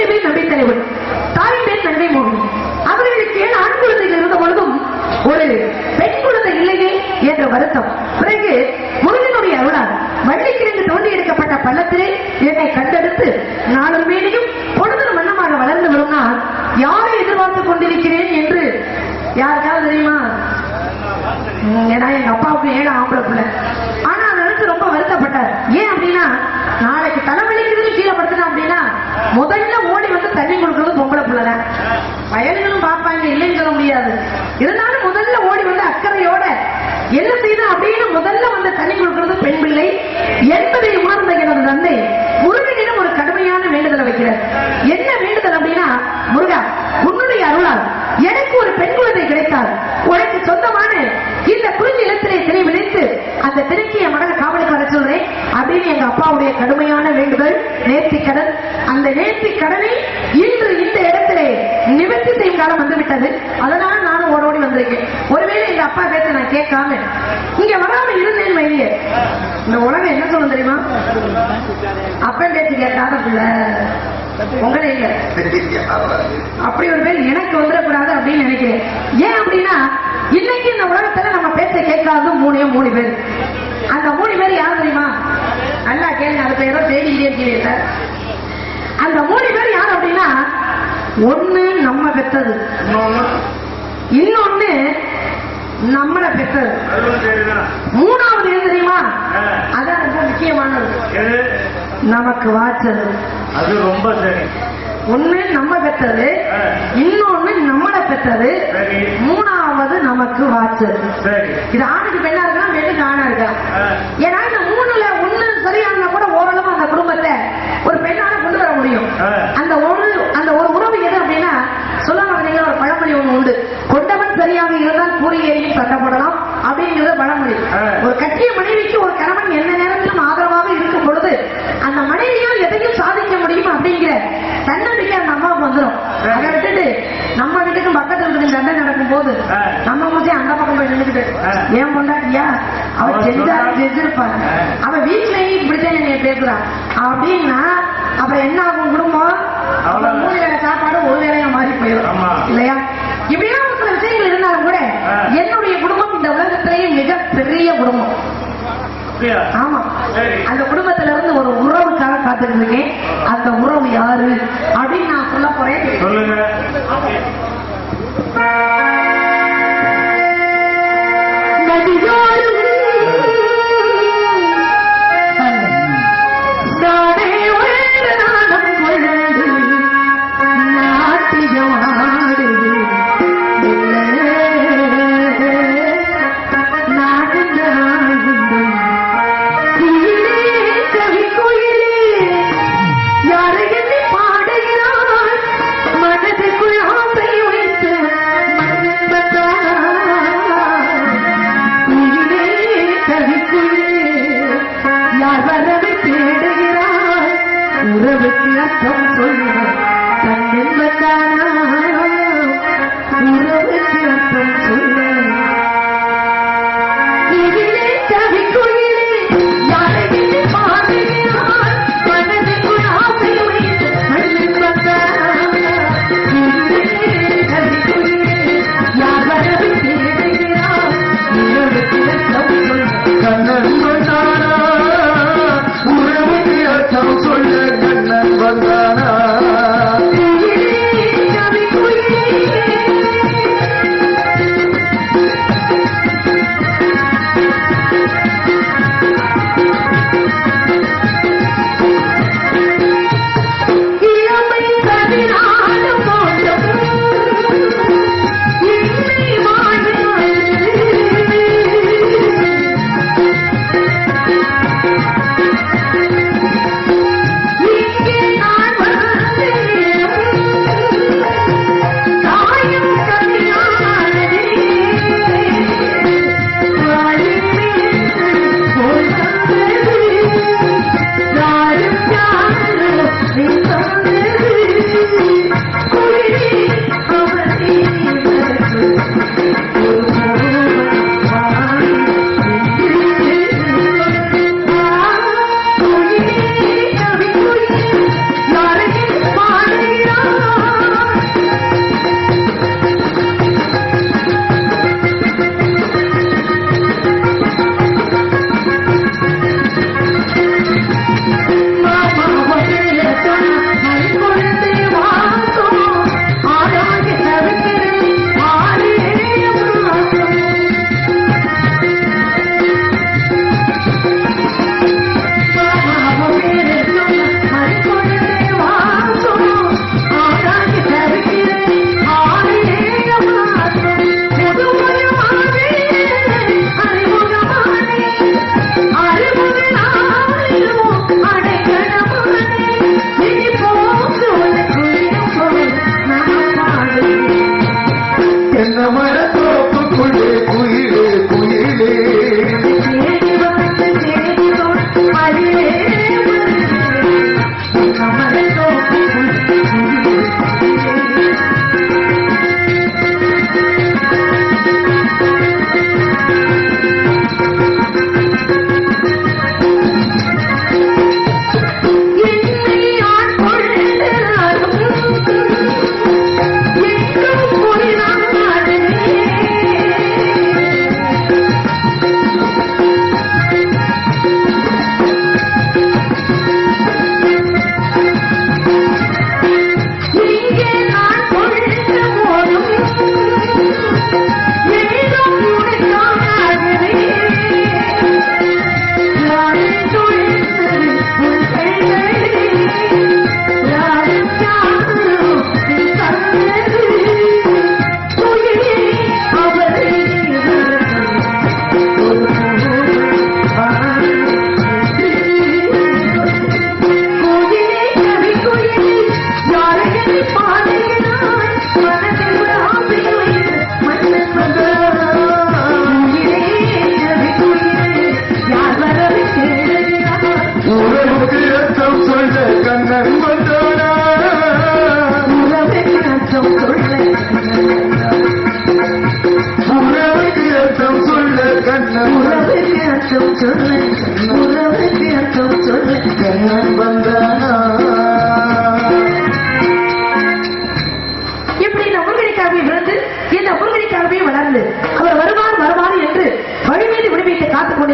என் பேர் நம்பி தலைவர் தாய் பேர் தந்தை மோகன் அவர்களுக்கு ஏன் ஆண் குழந்தைகள் இருந்த பொழுதும் ஒரு பெண் குழந்தை இல்லையே என்ற வருத்தம். பிறகு முருகனுடைய அருளால் வள்ளிக்கிழங்கு தோண்டி எடுக்கப்பட்ட பள்ளத்திலே என்னை கண்டெடுத்து நானும் மேலையும் பொழுதும் மன்னமாக வளர்ந்து வரும்னா யாரை எதிர்பார்த்துக் கொண்டிருக்கிறேன் என்று யாருக்காவது தெரியுமா? ஏன்னா எங்க அப்பாவுக்கு ஏழை ஆம்பளை பிள்ளை. ஆனா அதை ஏன் அப்படின்னா நாளைக்கு தலைவலிக்குதுன்னு கீழே படுத்துனா அப்படின்னா முதல்ல ஓடி வந்து தண்ணி கொடுக்கறது பொம்பளை பிள்ளைதான். வயல்களும் பார்ப்பாங்க இல்லைன்னு சொல்ல முடியாது. இருந்தாலும் முதல்ல ஓடி வந்து அக்கறையோட என்ன செய்யணும் அப்படின்னு முதல்ல வந்து தண்ணி கொடுக்கறது பெண் பிள்ளை. என்பதை உணர்ந்த எனது தந்தை முருகனிடம் ஒரு கடுமையான வேண்டுதலை வைக்கிறார். என்ன வேண்டுதல் அப்படின்னா முருகா உன்னுடைய அருளால் எனக்கு ஒரு பெண் குழந்தை கிடைத்தால் உனக்கு சொந்தமான இந்த குறிஞ்சி இடத்திலே திரை விளைத்து அந்த திரைக்கு என் எங்க அப்பாவுடைய கடுமையான வேண்டுதல். நேர்த்தி கடன். அந்த நேர்த்தி கடனை இன்று இந்த இடத்திலே நிவர்த்தி செய்யும் காலம் வந்துவிட்டது. அதனால நானும் ஓடோடி வந்திருக்கேன். ஒருவேளை எங்க அப்பா பேச நான் கேட்காம இங்க வராம இருந்தேன் வையே இந்த உலகம் என்ன சொல்லும் தெரியுமா? அப்பன் பேச்சு கேட்காத பிள்ளை. உங்களே இல்லை. அப்படி ஒரு பேர் எனக்கு வந்துடக்கூடாது அப்படின்னு நினைக்கிறேன். ஏன் அப்படின்னா இன்னைக்கு இந்த உலகத்துல நம்ம பேச்ச கேட்காத மூணே மூணு பேர். அந்த மூணு பேர் யார் தெரியுமா? நல்லா கேளுங்க அது பேரோ தேடிக்கிட்டே இருக்கீங்க சார் அந்த மூணு பேர் யார் அப்படின்னா ஒண்ணு நம்ம பெற்றது. இன்னொன்னு நம்மளை பெற்றது. மூணாவது எது தெரியுமா? அதான் ரொம்ப முக்கியமானது? நமக்கு வாச்சது அது ரொம்ப சரி. ஒண்ணு நம்ம பெற்றது இன்னொன்னு நம்மளை பெற்றது. மூணாவது நமக்கு வாச்சது இது ஆணுக்கு பெண்ணா இருக்கலாம் பெண்ணுக்கு ஆணா இருக்கலாம். ஆ. ஏன்னா இந்த மூணுல ஒண்ணு சரியானா கூட ஓரளவு அந்த குடும்பத்தை ஒரு பெண்ணால கொண்டு வர முடியும். அந்த ஒரு உறவு எது அப்படின்னா சொல்லுவாங்க பார்த்தீங்களா, ஒரு பழமொழி ஒண்ணு உண்டு சரியாக இருந்தால் கூறி எறியும் சட்டப்படலாம் அப்படிங்கிறது பழமொழி. ஒரு கட்டிய மனைவிக்கு ஒரு கணவன் எந்த நேரத்திலும் ஆதரவாக இருக்கும் பொழுது அந்த மனைவியால் எதையும் சாதிக்க முடியும் அப்படிங்கிற தன்னம்பிக்கை அந்த அம்மாவுக்கு வந்துடும். அதை விட்டுட்டு நம்ம வீட்டுக்கும் பக்கத்துல வீட்டுக்கும் சண்டை நடக்கும் போது. நம்ம மூச்சி அந்த பக்கம் போய் நின்றுட்டு ஆ. ஏன் பொண்டாட்டியா அவ சொன்னா- செஞ்சிருப்பாங்க. அவ வீட்லயும் இப்படித்தான் என்னைய பேசுறான் அப்படின்னா அப்புறம் என்ன ஆகும் குடும்பம் மூணு வேளை சாப்பாடு ஒரு வேலையா மாறி போயிடும். இல்லையா விஷயங்கள் இருந்தாலும் கூட. என்னுடைய குடும்பம் இந்த உலகத்திலேயே மிக பெரிய குடும்பம் ஆமா. அந்த குடும்பத்துல இருந்து ஒரு உறவுக்காக காத்துட்டு இருக்கேன் அந்த உறவு யாரு அப்படின்னு நான் சொல்ல போறேன். சொல்லுங்க.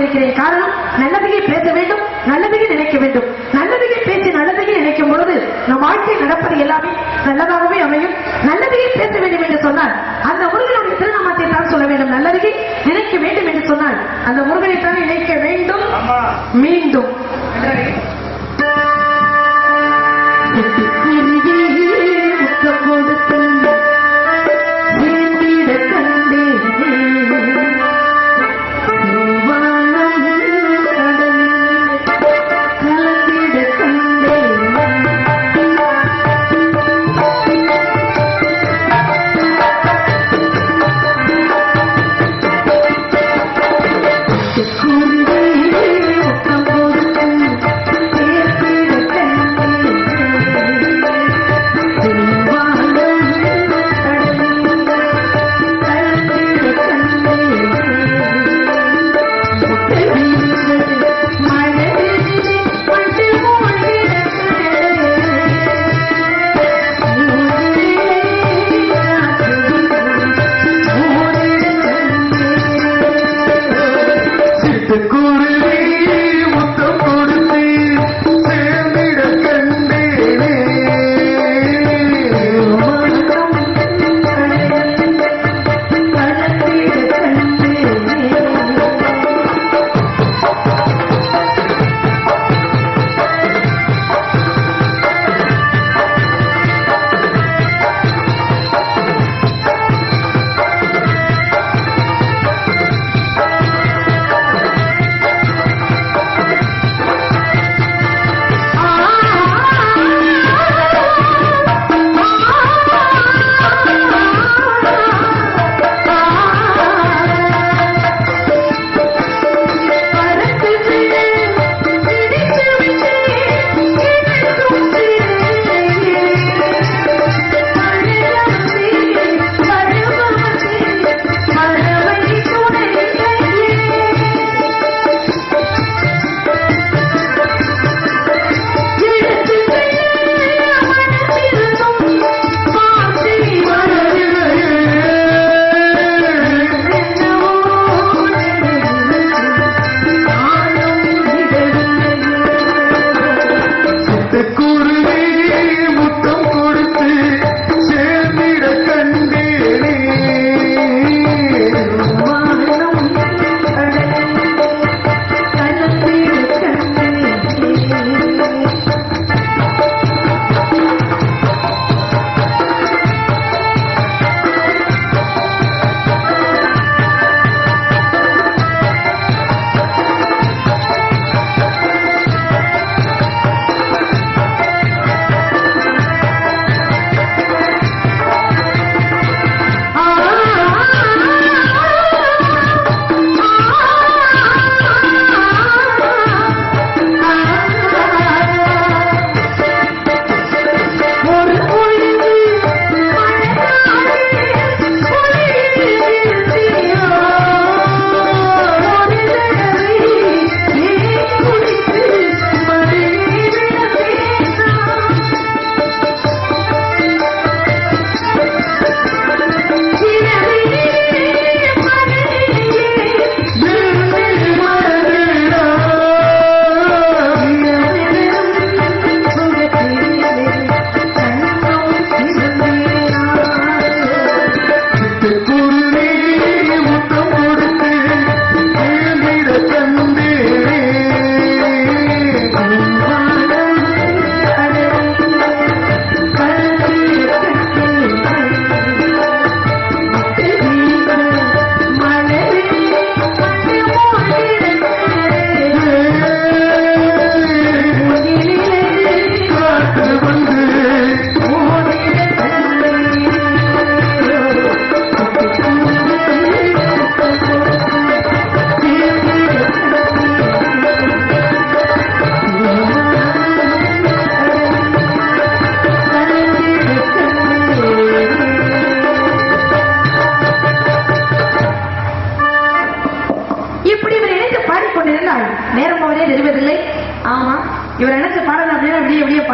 கொண்டிருக்கிறேன் காரணம் நல்லதையே பேச வேண்டும் நல்லதையே நினைக்க வேண்டும். நல்லதையே பேசி நல்லதையே நினைக்கும் பொழுது நம் வாழ்க்கை நடப்பது எல்லாமே நல்லதாகவே அமையும். நல்லதையே பேச வேண்டும் என்று சொன்னால் அந்த முருகனுடைய திருநாமத்தை தான் சொல்ல வேண்டும். நல்லதையே நினைக்க வேண்டும் என்று சொன்னால் அந்த முருகனை தான் நினைக்க வேண்டும்? மீண்டும்.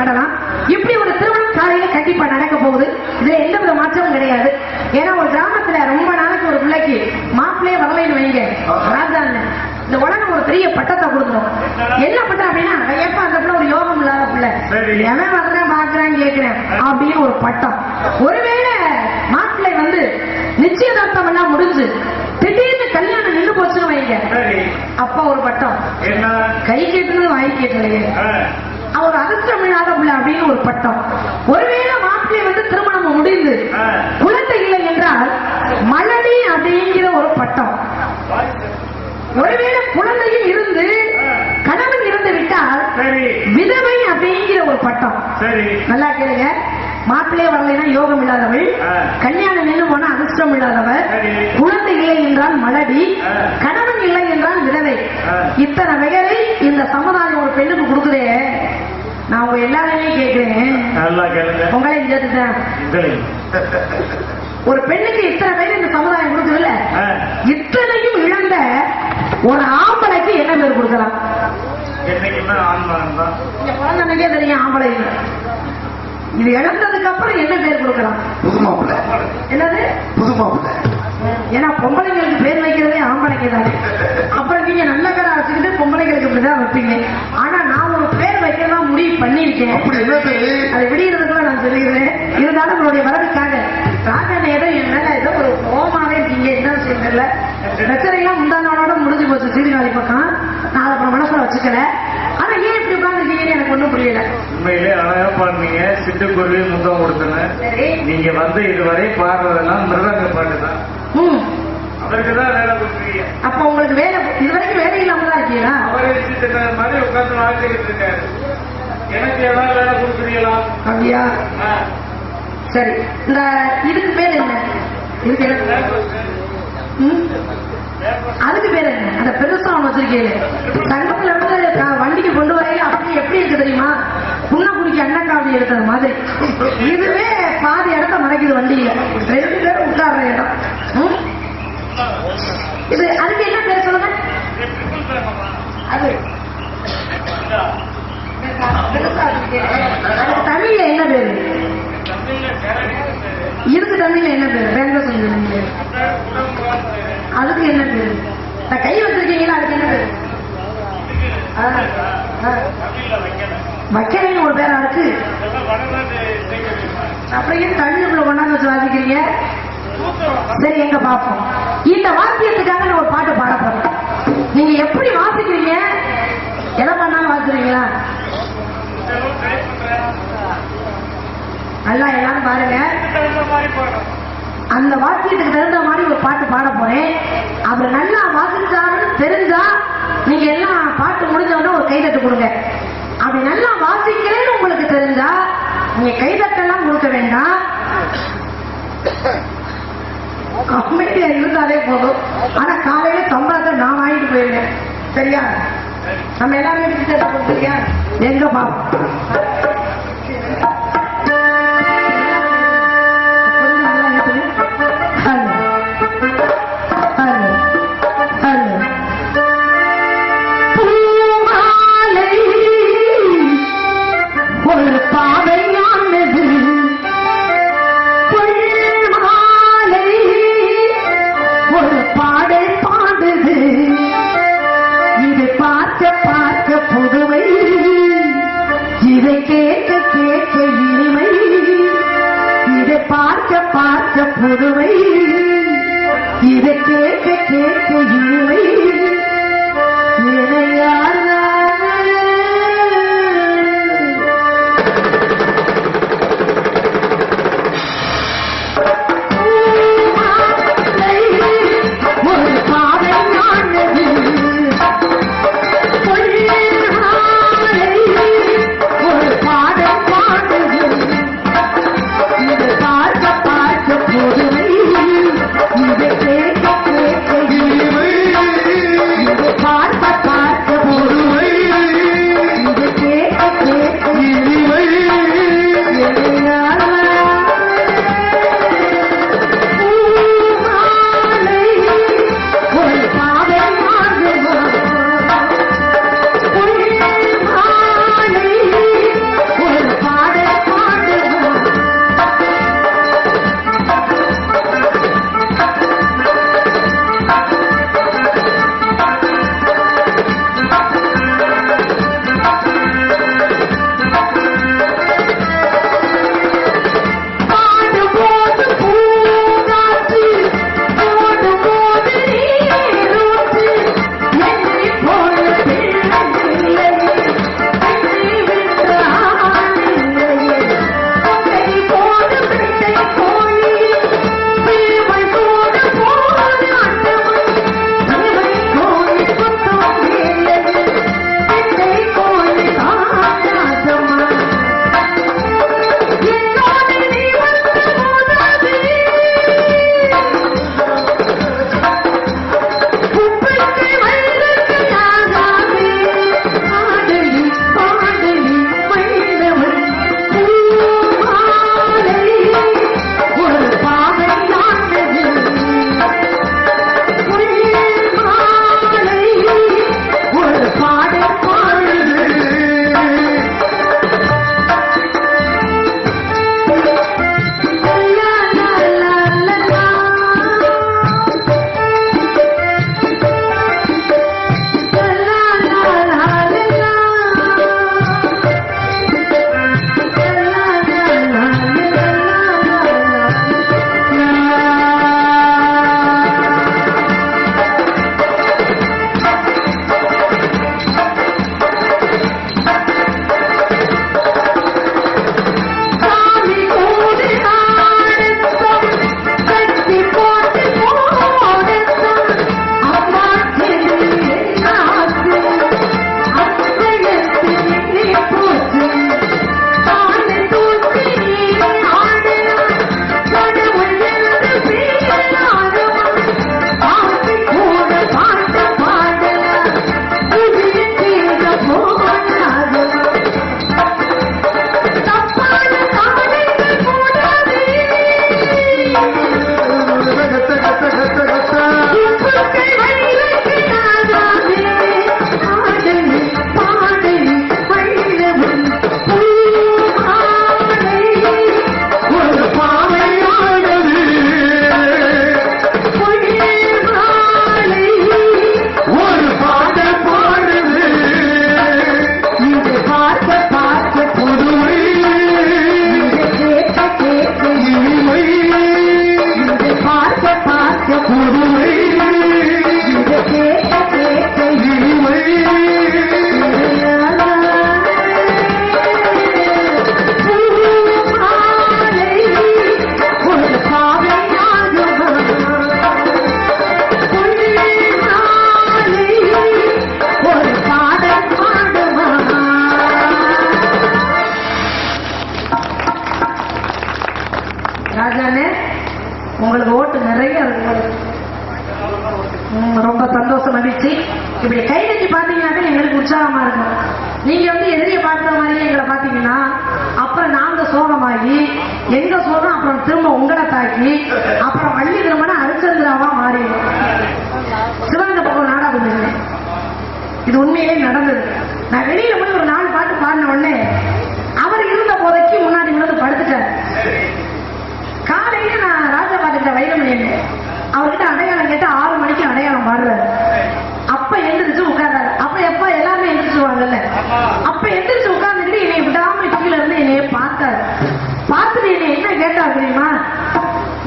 பாடலாம். இப்படி ஒரு திருமணம் காலையில கண்டிப்பா நடக்க போகுது. இதுல எந்த வித மாற்றமும் கிடையாது. ஏன்னா ஒரு கிராமத்துல ரொம்ப நாளைக்கு ஒரு பிள்ளைக்கு மாப்பிள்ளையே வரலைன்னு வைங்க. ராஜாங்க இந்த உலகம் ஒரு பெரிய பட்டத்தை கொடுக்கணும். என்ன பட்டம் அப்படின்னா எப்ப அந்த பிள்ளை ஒரு யோகம் இல்லாத பிள்ளை. எவன் வர்றேன் பாக்குறேன் கேட்கிறேன் அப்படின்னு ஒரு பட்டம். ஒருவேளை மாப்பிள்ளை வந்து நிச்சயதார்த்தம் எல்லாம் முடிஞ்சு திடீர்னு கல்யாணம் நின்று போச்சுன்னு வைங்க. அப்ப ஒரு பட்டம். கை கேட்டது வாய் கேட்டலையே அவர் அதிர்ஷ்டம் இல்லாத பிள்ளை அப்படின்னு ஒரு பட்டம் ஒருவேளை மாப்பிள்ளை வந்து திருமணம் முடிந்து. குழந்தை இல்லை என்றால் மலடி அப்படிங்கிற ஒரு பட்டம் ஒருவேளை குழந்தையும் இருந்து கணவன் இருந்து விட்டால் விதவை அப்படிங்கிற ஒரு பட்டம் நல்லா கேளுங்க மாப்பிள்ளையே வரலைன்னா யோகம் இல்லாதவள். கல்யாணம் நின்று போனா அதிர்ஷ்டம் இல்லாதவர். குழந்தை இல்லை என்றால் மலடி. கணவன் இல்லை என்றால் விதவை. இத்தனை பெயரை இந்த சமுதாயம் ஒரு பெண்ணுக்கு கொடுக்குதே நான் உங்க எல்லாரையும் கேட்கிறேன் நல்லா கேளுங்க. சரி ஒரு பெண்ணுக்கு இத்தனை பேர் இந்த சமுதாயம் கொடுக்குதுல்ல இத்தனையும் இழந்த ஒரு ஆம்பளைக்கு என்ன பேர் கொடுக்கலாம்? என்னைக்குமே ஆண்மகன் தான். குழந்தைக்கே தெரியும் ஆம்பளை. இது இழந்ததுக்கு அப்புறம் என்ன பேர் கொடுக்கலாம் புது மாப்பிள்ள என்னது? புது மாப்பிள்ள ஏன்னா பொம்பளைங்களுக்கு பேர் வைக்கிறதே ஆம்பளைக்கு தானே. அப்புறம் நீங்க நல்ல பேரை வச்சுக்கிட்டு பொம்பளைங்களுக்கு இப்படிதான் வைப்பீங்க ஆனா நான் ஒரு பேர் வைக்கிறதா முடிவு பண்ணியிருக்கேன். அது விடியறதுக்குள்ள நான் சொல்லிடுறேன். இருந்தாலும் நீங்க வந்து இதுவரை பாடுறதெல்லாம் மிருதங்க பாட்டு தான் ம் அவருக்கு தான் வேலை கொடுக்குறீங்க. அப்ப உங்களுக்கு வேலை இது வரைக்கும் வேலை இல்லாம தான் இருக்கீங்களா? அவரே சிட்டு மாதிரி உட்காந்து வாழ்ந்துகிட்டு இருக்காரு. எனக்கு ஏதாவது வேலை கொடுக்குறீங்களா? அப்படியா சரி. இந்த இதுக்கு பேர் என்ன? இதுக்கு என்ன? அதுக்கு பேர் என்ன? அந்த பெருசா ஒண்ணு வச்சிருக்கீங்க சங்கத்துல இருந்து வண்டிக்கு கொண்டு வரையில அப்படி எப்படி இருக்கு தெரியுமா? புண்ணக்குடிக்கு அன்னக்காவடி எடுக்கிற மாதிரி. இதுவே பாதி இடத்த மறைக்குது வண்டியில. ரெண்டு பேரும் உட்கார்ற இடம்? இது அதுக்கு என்ன பேர் சொல்லுங்க? அது. தமிழ்ல என்ன பேரு? இருக்கு தமிழ்ல என்ன பேரு? வேங்க சொல்லுங்க அதுக்கு என்ன பேரு? நான் கை வச்சிருக்கீங்களா? அதுக்கு என்ன பேரு. வைக்கலைன்னு ஒரு பேரா இருக்கு? அப்புறம் ஏன் தமிழுக்குள்ள கொண்டாந்து வச்சு வாசிக்கிறீங்க சரி எங்க பாப்போம் இந்த வாத்தியத்துக்காக நான் ஒரு பாட்டு பாட போறேன் நீங்க எப்படி வாசிக்கிறீங்க? எதை பண்ணாலும் வாசிக்கிறீங்களா? நல்லா எல்லாரும் பாருங்க. அந்த வாக்கியத்துக்கு தகுந்த மாதிரி ஒரு பாட்டு பாட போறேன். அவர் நல்லா வாசிச்சாருன்னு தெரிஞ்சா நீங்க எல்லாம் பாட்டு முடிஞ்ச ஒரு கைதட்டு கொடுங்க. அப்படி நல்லா வாசிக்கிறேன்னு உங்களுக்கு தெரிஞ்சா நீங்க கைதட்டெல்லாம் கொடுக்க வேண்டாம். அமைதியா இருந்தாலே போதும். ஆனா காலையில சம்பளத்தை நான் வாங்கிட்டு போயிருவேன் சரியா? நம்ம எல்லாரும் வீட்டுக்கு எங்க பாப்போம்?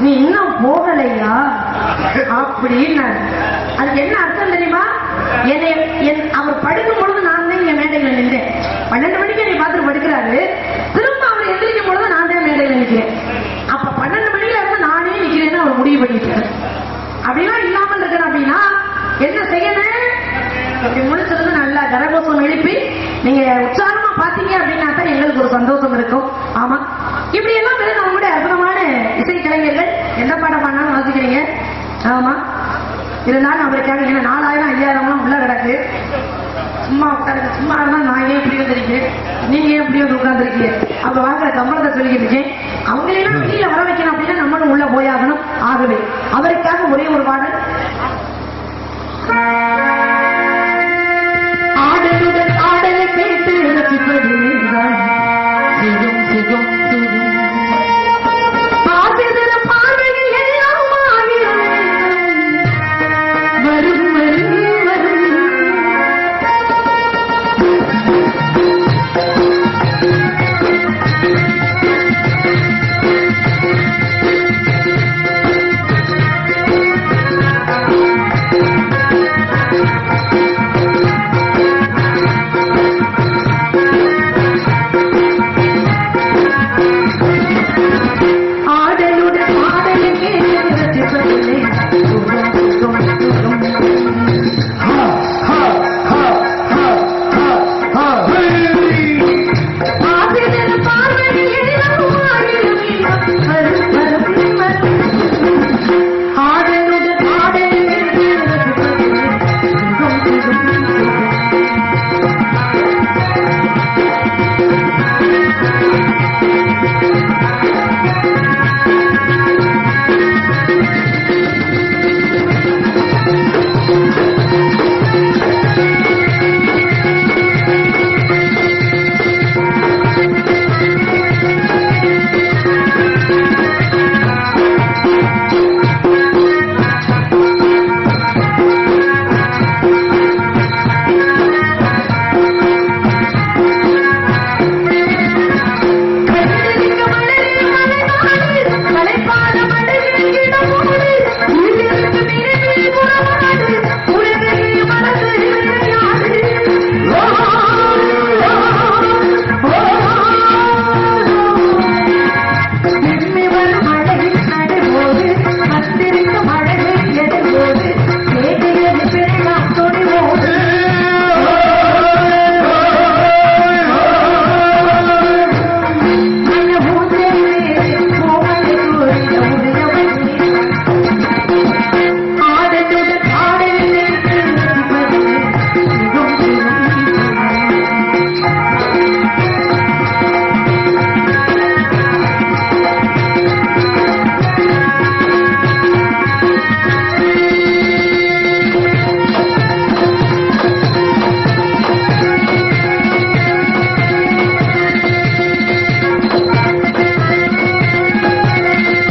நீ இன்னும் போகலையா? அப்படின்னு அதுக்கு என்ன அர்த்தம் தெரியுமா? என்னை என் அவர் படுக்கும் பொழுது நான் தான் இங்க மேடையில் நின்றேன். பன்னெண்டு மணிக்கு என்னை பார்த்துட்டு படுக்கிறாரு. திரும்ப அவர் எந்திரிக்கும் பொழுது நான் தான் மேடையில் நிற்கிறேன். அப்ப பன்னெண்டு மணிக்கு இருந்து நானே நிக்கிறேன்னு அவர் முடிவு பண்ணிட்டாரு. அப்படிலாம் இல்லாமல் இருக்கணும் அப்படின்னா என்ன செய்யணும்? அப்படி முடிச்சிருந்து நல்லா கரகோசம் எழுப்பி நீங்க உற்சாகமா பாத்தீங்க அப்படின்னா தான் எங்களுக்கு ஒரு சந்தோஷம் இருக்கும். ஆமா. இப்படி எல்லாம் பேர் நம்மளுடைய அற்புதமான இசை கலைஞர்கள் எந்த பாடம் பண்ணாலும் வாசிக்கிறீங்க ஆமா. இருந்தாலும் அவருக்காக என்ன நாலாயிரம் ஐயாயிரம்லாம் உள்ள கிடக்கு. சும்மா உட்காருங்க. சும்மா இருந்தால் நான் ஏன் இப்படி வந்திருக்கேன்? நீங்க ஏன் இப்படி வந்து உட்காந்துருக்கீங்க அவங்க வாங்குற சம்பளத்தை சொல்லிக்கிட்டு இருக்கேன். அவங்களெல்லாம் வெளியில வர வைக்கணும்